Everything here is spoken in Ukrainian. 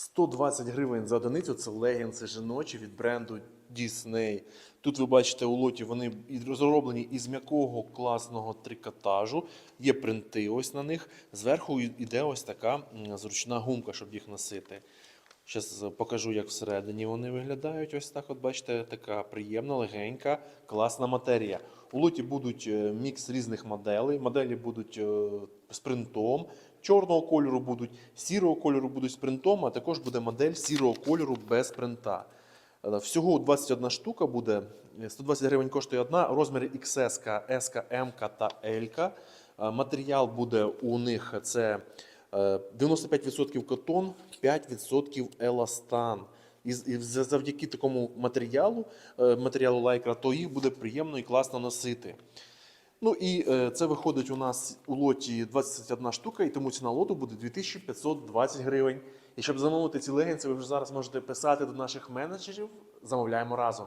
120 гривень за одиницю це легінси жіночі від бренду Disney. Тут ви бачите у лоті вони розроблені із м'якого класного трикотажу. Є принти ось на них. Зверху йде ось така зручна гумка, щоб їх носити. Зараз покажу, як всередині вони виглядають. Ось так, от бачите, така приємна, легенька, класна матерія. У лоті будуть е, мікс різних моделей. Моделі будуть е, з принтом, чорного кольору будуть, сірого кольору будуть з принтом, а також буде модель сірого кольору без принта. Е, Всього 21 штука буде. е, 120 гривень коштує одна. Розміри XS, S, M та L. Е, Матеріал буде у них це е, 95% котон, 5% еластан. І завдяки такому матеріалу, е, матеріалу лайкра, то їх буде приємно і класно носити. Ну і е, це виходить у нас у лоті 21 штука, і тому ціна лоту буде 2520 гривень. І щоб замовити ці легінці, ви вже зараз можете писати до наших менеджерів. Замовляємо разом.